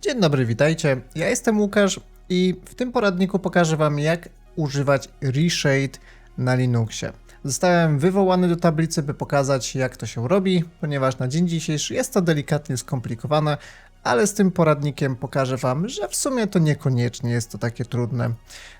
Dzień dobry, witajcie. Ja jestem Łukasz i w tym poradniku pokażę Wam, jak używać Reshade na Linuxie. Zostałem wywołany do tablicy, by pokazać, jak to się robi, ponieważ na dzień dzisiejszy jest to delikatnie skomplikowane, ale z tym poradnikiem pokażę Wam, że w sumie to niekoniecznie jest to takie trudne.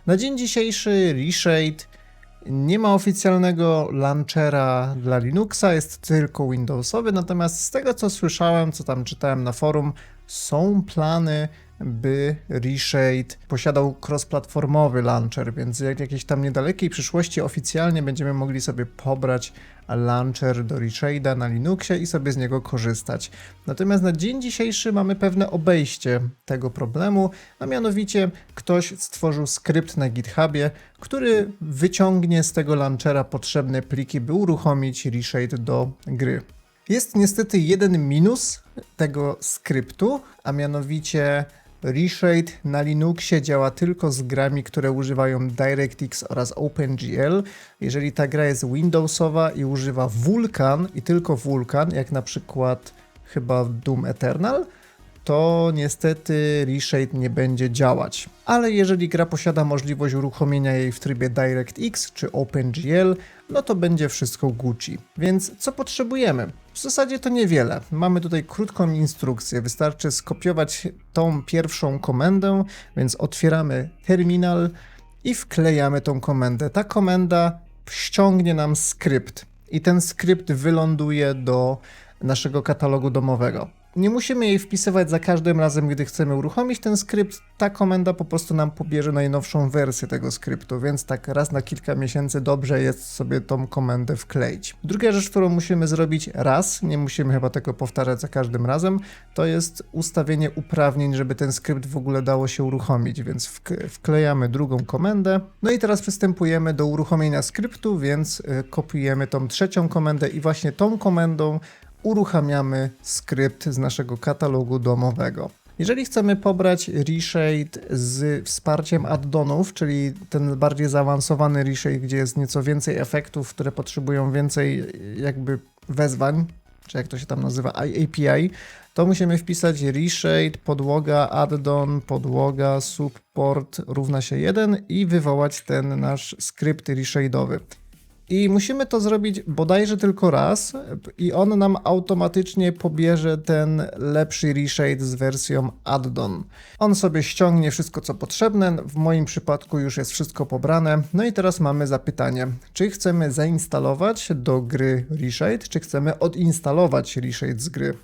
Na dzień dzisiejszy Reshade nie ma oficjalnego launchera dla Linuxa, jest tylko Windowsowy, natomiast z tego co słyszałem, co tam czytałem na forum, są plany, by Reshade posiadał cross-platformowy launcher, więc jak jakiejś tam niedalekiej przyszłości oficjalnie będziemy mogli sobie pobrać launcher do Reshade'a na Linuxie i sobie z niego korzystać. Natomiast na dzień dzisiejszy mamy pewne obejście tego problemu, a mianowicie ktoś stworzył skrypt na GitHubie, który wyciągnie z tego launchera potrzebne pliki, by uruchomić Reshade do gry. Jest niestety jeden minus tego skryptu, a mianowicie Reshade na Linuxie działa tylko z grami, które używają DirectX oraz OpenGL. Jeżeli ta gra jest Windowsowa i używa Vulkan i tylko Vulkan, jak na przykład chyba Doom Eternal, to niestety Reshade nie będzie działać. Ale jeżeli gra posiada możliwość uruchomienia jej w trybie DirectX czy OpenGL, no to będzie wszystko Gucci. Więc co potrzebujemy? W zasadzie to niewiele. Mamy tutaj krótką instrukcję. Wystarczy skopiować tą pierwszą komendę, więc otwieramy terminal i wklejamy tą komendę. Ta komenda ściągnie nam skrypt i ten skrypt wyląduje do naszego katalogu domowego. Nie musimy jej wpisywać za każdym razem, gdy chcemy uruchomić ten skrypt. Ta komenda po prostu nam pobierze najnowszą wersję tego skryptu, więc tak raz na kilka miesięcy dobrze jest sobie tą komendę wkleić. Druga rzecz, którą musimy zrobić raz, nie musimy chyba tego powtarzać za każdym razem, to jest ustawienie uprawnień, żeby ten skrypt w ogóle dało się uruchomić, więc wklejamy drugą komendę. No i teraz przystępujemy do uruchomienia skryptu, więc y, kopiujemy tą trzecią komendę i właśnie tą komendą uruchamiamy skrypt z naszego katalogu domowego. Jeżeli chcemy pobrać reshade z wsparciem addonów, czyli ten bardziej zaawansowany reshade, gdzie jest nieco więcej efektów, które potrzebują więcej jakby wezwań, czy jak to się tam nazywa, API, to musimy wpisać reshade, podłoga, addon, podłoga, support równa się 1 i wywołać ten nasz skrypt reshade'owy. I musimy to zrobić bodajże tylko raz i on nam automatycznie pobierze ten lepszy reshade z wersją addon. On sobie ściągnie wszystko co potrzebne, w moim przypadku już jest wszystko pobrane. No i teraz mamy zapytanie, czy chcemy zainstalować do gry reshade, czy chcemy odinstalować reshade z gry.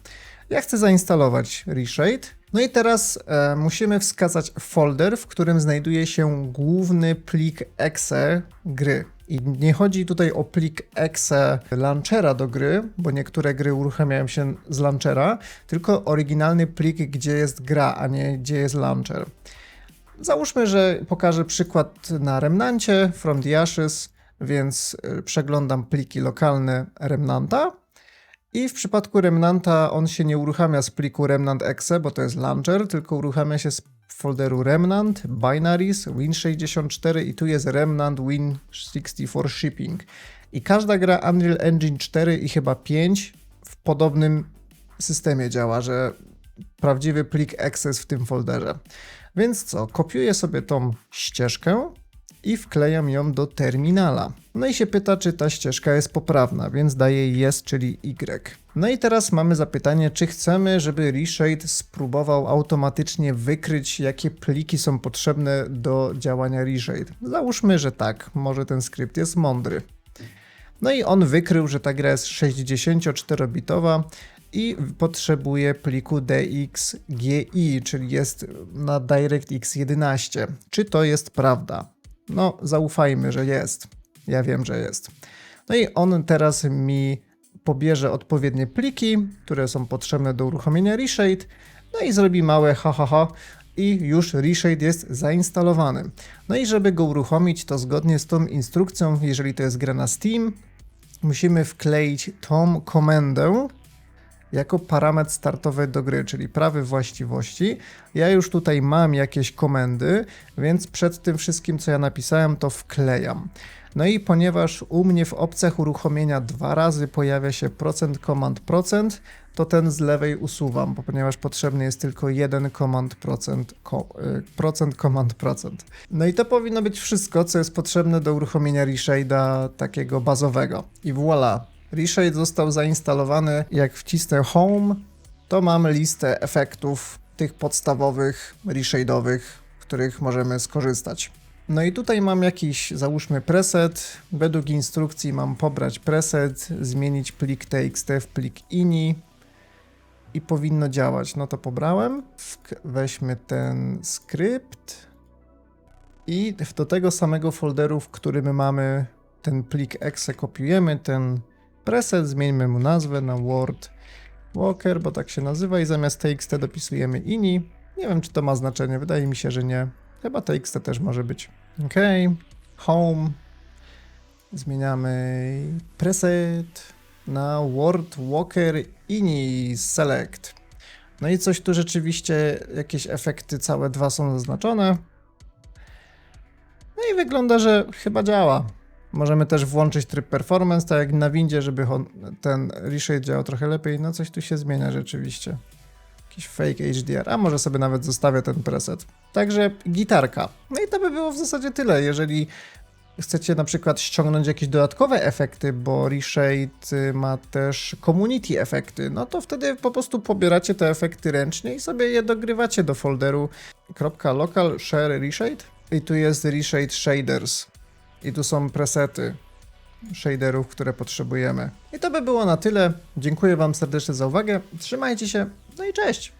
Ja chcę zainstalować reshade. No i teraz e, musimy wskazać folder, w którym znajduje się główny plik exe gry. I nie chodzi tutaj o plik exe launchera do gry, bo niektóre gry uruchamiają się z launchera, tylko oryginalny plik, gdzie jest gra, a nie gdzie jest launcher. Załóżmy, że pokażę przykład na Remnancie from the Ashes, więc y, przeglądam pliki lokalne Remnanta. I w przypadku Remnanta on się nie uruchamia z pliku remnant.exe, bo to jest launcher, tylko uruchamia się z folderu Remnant, Binaries, Win64 i tu jest Remnant Win64 Shipping. I każda gra Unreal Engine 4 i chyba 5 w podobnym systemie działa, że prawdziwy plik access w tym folderze. Więc co, kopiuję sobie tą ścieżkę, i wklejam ją do terminala. No i się pyta, czy ta ścieżka jest poprawna, więc daję yes, czyli Y. No i teraz mamy zapytanie, czy chcemy, żeby Reshade spróbował automatycznie wykryć, jakie pliki są potrzebne do działania Reshade. Załóżmy, że tak, może ten skrypt jest mądry. No i on wykrył, że ta gra jest 64-bitowa i potrzebuje pliku DXGI, czyli jest na DirectX 11. Czy to jest prawda? No, zaufajmy, że jest. Ja wiem, że jest. No i on teraz mi pobierze odpowiednie pliki, które są potrzebne do uruchomienia Reshade, no i zrobi małe hahaha ha, ha, i już Reshade jest zainstalowany. No i żeby go uruchomić, to zgodnie z tą instrukcją, jeżeli to jest gra na Steam, musimy wkleić tą komendę, jako parametr startowy do gry, czyli prawy właściwości. Ja już tutaj mam jakieś komendy, więc przed tym wszystkim, co ja napisałem, to wklejam. No i ponieważ u mnie w opcjach uruchomienia dwa razy pojawia się procent command procent, to ten z lewej usuwam, bo ponieważ potrzebny jest tylko jeden command procent, ko, y, procent command procent. No i to powinno być wszystko, co jest potrzebne do uruchomienia reshade'a takiego bazowego. I voilà, reshade został zainstalowany. Jak wcisnę home, to mamy listę efektów tych podstawowych reshade'owych, których możemy skorzystać. No i tutaj mam jakiś, załóżmy preset. Według instrukcji mam pobrać preset, zmienić plik txt w plik ini i powinno działać. No to pobrałem. Weźmy ten skrypt i do tego samego folderu, w którym mamy ten plik exe, kopiujemy ten preset, zmieńmy mu nazwę na Word Walker, bo tak się nazywa i zamiast txt dopisujemy ini. Nie wiem, czy to ma znaczenie, wydaje mi się, że nie. Chyba txt też może być. OK, home. Zmieniamy preset na Word Walker ini select. No i coś tu rzeczywiście, jakieś efekty, całe dwa są zaznaczone. No i wygląda, że chyba działa. Możemy też włączyć tryb performance, tak jak na windzie, żeby ten reshade działał trochę lepiej. No coś tu się zmienia rzeczywiście. Jakiś fake HDR, a może sobie nawet zostawię ten preset. Także gitarka. No i to by było w zasadzie tyle. Jeżeli chcecie na przykład ściągnąć jakieś dodatkowe efekty, bo Reshade y, ma też community efekty, no to wtedy po prostu pobieracie te efekty ręcznie i sobie je dogrywacie do folderu .local share reshade i tu jest reshade shaders i tu są presety shaderów, które potrzebujemy. I to by było na tyle. Dziękuję wam serdecznie za uwagę. Trzymajcie się. No i cześć.